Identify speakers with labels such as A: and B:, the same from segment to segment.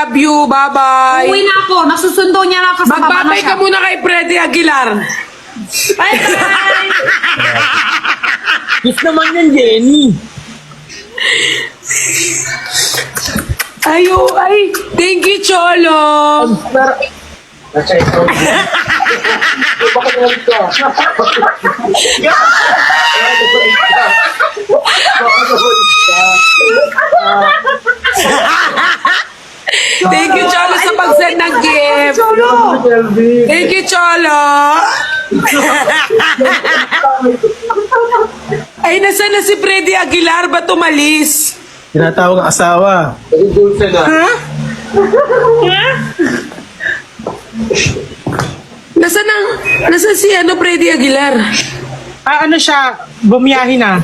A: love you. Bye-bye.
B: Uwi na ako. Nasusundo niya na kasama na
A: Magbabay
B: siya.
A: ka muna kay Freddy Aguilar.
B: Bye, bye!
C: Kiss naman yan, Jenny.
A: Ayo, ay, thank you, Cholo.
C: Nasa ikaw. Bakit naman ka?
A: Thank you, Cholo, sa pag-send ng gift. Thank you, Cholo. Ay, nasa na si Freddy Aguilar? Ba't umalis?
D: Tinatawag ang asawa.
C: Dulce na.
A: Ha? Nasa nang, nasa si ano, Freddy Aguilar?
D: Ah, ano siya? Bumiyahin na.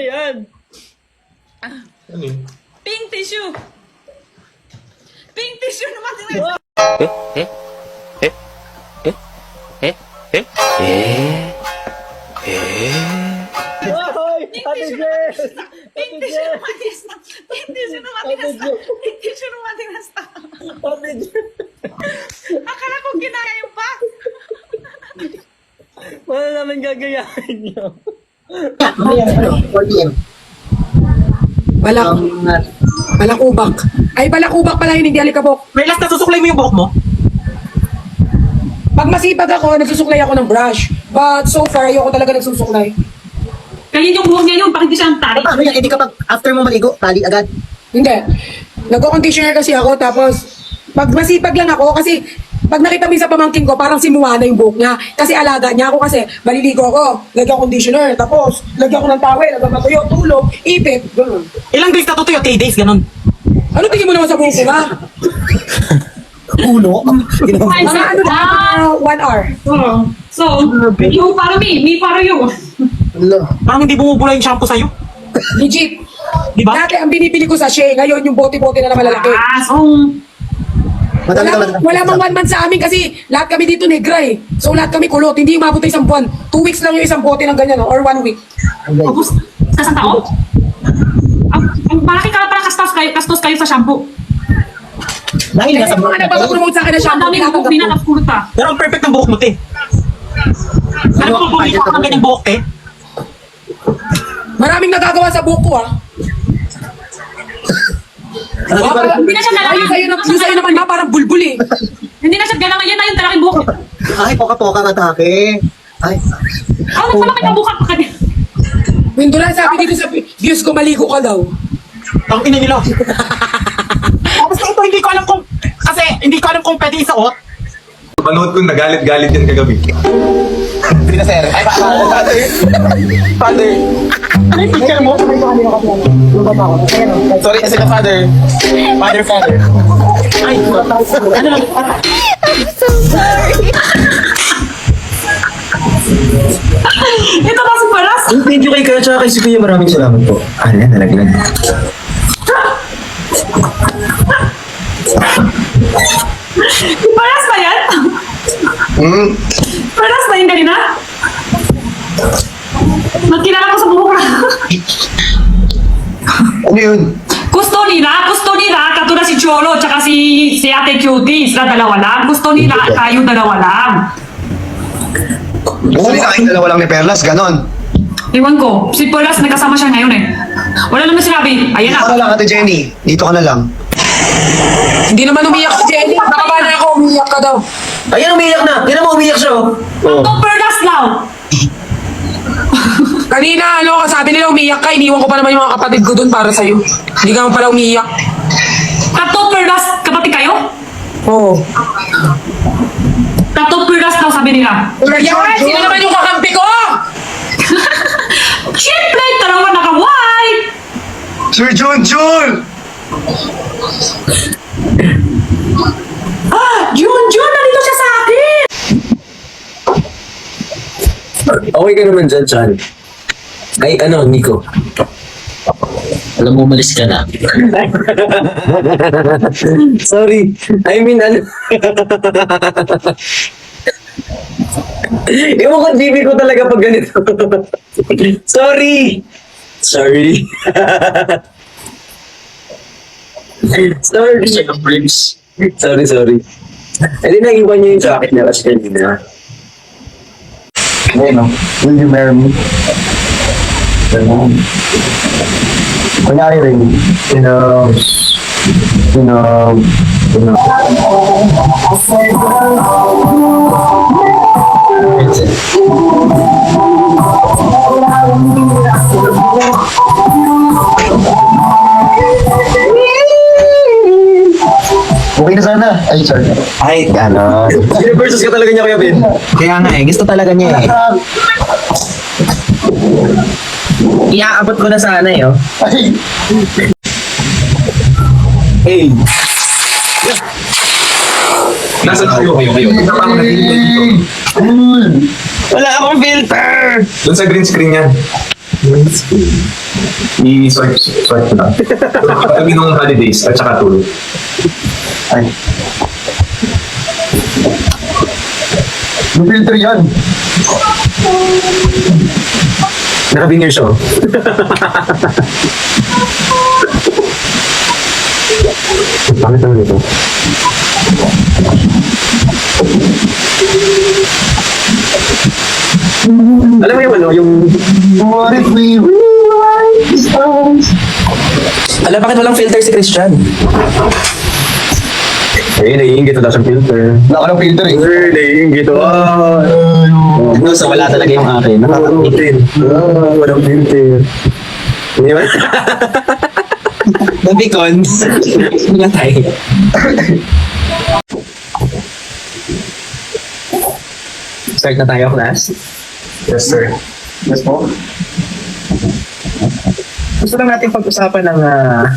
C: Ano yan?
E: Pink tissue. Pink tissue ng matinis na.
C: Hoy! Ate Jess!
E: Pink tissue ng matinis na. Pink tissue ng matinis na. Pink tissue ng matinis na.
C: Ate Jess!
E: Akala ko kinaya yung pa.
C: Paano naman gagayahin niyo?
A: Balak. Balakubak. Ay, balakubak pala yun, hindi alikabok.
D: Relax na, susuklay mo yung buhok mo.
A: Pag masipag ako, nagsusuklay ako ng brush. But so far, ayoko talaga nagsusuklay.
B: Kaya yung buhok niya yun, bakit hindi siya ang tarik?
F: Paano yan? Hindi kapag after mo maligo, tali agad.
A: Hindi. Nagko-conditioner kasi ako, tapos pag masipag lang ako, kasi pag nakita mo sa pamangking ko, parang simuha na yung buhok niya. Kasi alaga niya ako kasi maliligo ako, lagyan ko conditioner, tapos lagyan ko ng towel, lagyan matuyo, tulog, ipit, gano'n.
D: Ilang days natutuyo? 3 days, ganun.
A: Ano tingin mo naman sa buhok ko.
F: Ginawa
B: Ay,
A: Mga ano na, mga one hour.
B: Oo. So, you para me, me para you.
D: Parang hindi bumubula yung shampoo sa'yo.
A: Legit.
D: Di ba?
A: Dati ang binibili ko sa Shea, ngayon yung bote-bote na na malalaki.
B: Ah, so,
F: Madami
A: Wala,
F: ka, madami.
A: wala mang one month sa amin kasi lahat kami dito negra eh. So lahat kami kulot, hindi umabot ng isang buwan. Two weeks lang yung isang bote ng ganyan, no? or one week.
B: ubus sa isang taon? Ang, ang malaki ka para kastos kayo, kastos kayo sa shampoo.
F: Dahil
A: Kaya
F: nasa
A: mga nagpapapromote sa akin na
B: Ang
A: shampoo,
B: dami ng buhok, binatapulot ka.
D: Pero ang perfect ng buhok mo, te. Ano mo bumili ka ng ganyang buhok, te?
A: Maraming nagagawa sa buhok ko ah.
F: Pa rin.
B: Hindi na siya
A: Ay,
B: galangan.
A: yung sa'yo, na- sa'yo naman ba, parang bulbul eh.
B: Hindi na siya galangan. Yan na yung talaking buhok.
F: Ay, poka-poka nga take. Ay,
B: Ano pala may kabukak pa kanina?
A: Windola, sabi dito sa views ko, maligo ka daw.
D: Ang ina nila. Tapos ito, hindi ko alam kung... Kasi hindi ko alam kung pwede isuot.
G: Panood ko nagalit-galit yan kagabi.
C: Hindi na sir. Ay, father. Father.
D: Ano yung picture mo?
C: Sorry kasi na father. Father, father.
D: Ay, ano lang?
B: Ito kasi paras.
H: Thank you kay Kaya tsaka kay si Kuya. Maraming salamat po. Ano yan, nalaglag.
B: Paras ba yan?
G: Hmm?
B: Paras ba yung kanina? Magkilala ko sa buhok na.
G: Ano yun?
B: Gusto nila, gusto nila, katulad si Cholo, tsaka si, si Ate Cutie, sila dalawa lang. Gusto nila, tayo dalawa lang.
G: Gusto nila kayong dalawa lang ni Perlas, ganon.
B: Iwan ko, si Paras nagkasama siya ngayon eh. Wala naman sinabi, ayan
G: Dito ka na
B: na.
G: lang, Ate Jenny. Dito ka na lang.
A: Hindi naman umiyak si Jenny. Baka ba na ako umiyak ka daw?
H: Ayan, umiyak na. Yan mo, umiyak siya. oh. Oh.
B: Paras lang.
A: Kanina, ano, sabi nila umiyak ka, iniwan ko pa naman yung mga kapatid ko dun para sa'yo. Hindi ka naman pala umiyak.
B: Tato Paras, kapatid kayo?
A: Oo.
B: Tato Paras daw sabi nila.
A: Yan, sino naman yung kakampi ko?
B: Siyempre, dalawa naka-white.
G: Sir Jun Jun!
B: Ah, Jun, Jun, nandito siya sa akin.
H: Okay ka naman dyan, Chan. Ay, ano, Nico. Alam mo, umalis ka na. Sorry. I mean, ano. Ewan ko, GB ko talaga pag ganito. Sorry! Sorry. sorry. Sorry, sorry. Eh di naiwan niya yung jacket niya kasi kanina.
F: Ayun, no? Will you marry me? Ganun. Kunyari rin, you know, you know, you know. Okay na sana. Ay, sorry.
C: Ay, ano.
H: Versus ka talaga niya, Kuya Ben.
C: Kaya nga eh, gusto talaga niya eh. Iaabot ko na sana eh, oh.
F: Ay,
H: Hey!
C: Nasaan kayo? Kayo, kayo. Isa pa ako nag-filter dito.
F: cool.
C: Wala akong filter! Doon sa green screen yan. I-swipe, swipe ko lang. Nung holidays at saka tulog.
F: Ay. Filter yan.
H: Naka-vinger siya, oh. Pangit naman ito. Alam mo yung ano, yung...
F: What if we rewrite the songs?
C: Alam, bakit walang filter si Christian?
H: Ay, naiingit na siyang filter.
F: Wala ka ng filter eh.
H: Sir, naiingit. Ah!
C: No, so wala talaga yung akin. Nakakatingin.
H: Ah, walang filter. Hindi ba?
C: Nabikon. Wala tayo. Start na tayo, class. Yes, sir.
F: Yes po.
C: Gusto lang natin pag-usapan ng... ah,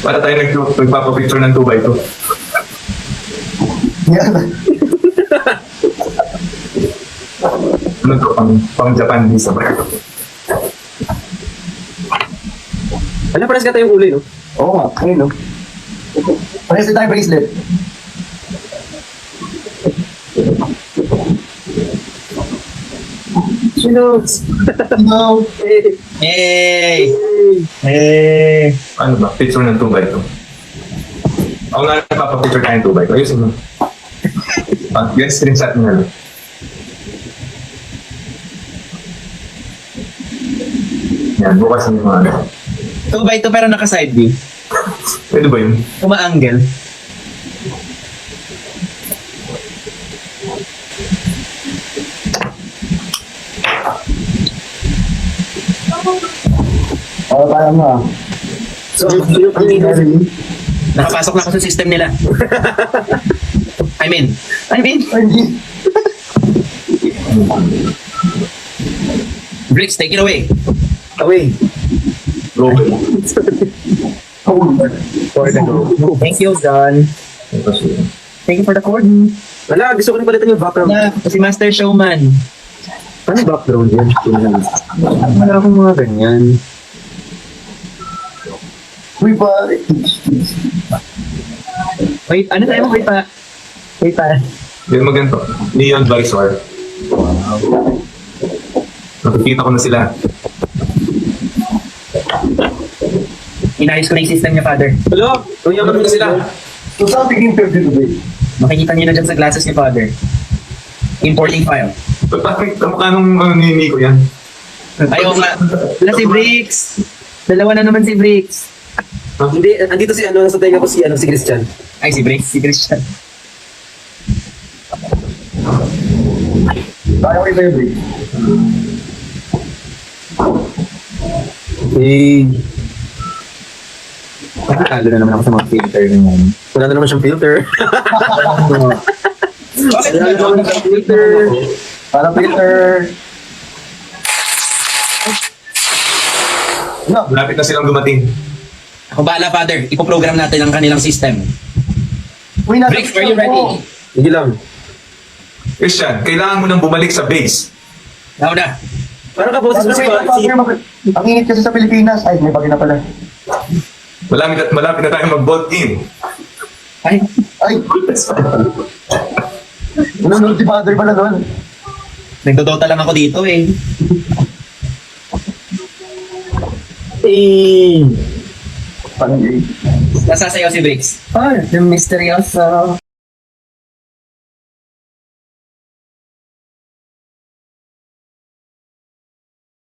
I: Para tayo nag nagpapapicture ng 2x2.
F: Yan.
I: Ano to? Pang, pang Japan visa ba?
H: Alam, parang ka tayong ulo, no?
F: Oo nga, ayun no. Parehas din tayo bracelet.
H: Sino?
F: No.
C: Hey! Hey!
I: Ano ba? Picture ng 2x2. Ako nga nagpapapicture tayo ng 2x2. Ayusin mo. Ah, yan, screenshot mo na. Yan, bukas yung mga ano.
C: 2 by 2 pero naka-side view.
I: Pwede ba yun?
C: Kuma-angle.
F: Oo, parang nga.
H: So, sino ang
C: Nakapasok na ako sa system nila. I mean, I mean. Bricks, take it away.
H: Away.
I: Go.
C: For the go. Thank you, John. Thank you for the cord.
H: Wala, gusto ko rin palitan yung background.
C: Na, si Master Showman.
H: Ano background yan? Wala akong mga ganyan.
F: Uy, pare.
C: Wait, ano tayo? Wait pa. Wait pa.
I: Yan maganto. Neon visor. Nakikita ko na sila.
C: Inayos ko na yung system niya, Father.
H: Hello? Uyan kami na sila.
F: So, saan tingin interview today?
C: Makikita niyo na dyan sa glasses ni Father. Importing file.
I: Bakit kamukha nung ano, ni Nico yan?
C: Ayaw nga. Wala si Bricks. Dalawa na naman si Bricks.
H: Hindi, andito si ano, nasa tenga ko si ano, si Christian.
C: Ay, si Bricks. Si Christian.
F: Kaya ko yung break.
H: Eh, Nakakalo na naman ako sa mga filter ngayon. Wala na naman siyang filter. Wala na naman siyang filter.
F: Para filter. No.
I: Malapit na silang dumating.
C: Ako bahala, Father. Ipoprogram natin ang kanilang system.
F: Uy,
C: Bricks, are you ready?
H: Hindi lang.
I: Christian, kailangan mo nang bumalik sa base.
C: Now na.
H: Parang kaboses mo si
F: Father, Ang init kasi sa Pilipinas. Ay, may bagay na pala.
I: Malapit na, malapit na tayo mag-vote in.
C: Ay,
F: Ay, Nanonood si Father pala doon.
C: Nagdodota lang ako dito eh.
H: Eh,
F: Parang.
C: Nasasayaw si Briggs.
H: ah, yung misteryoso.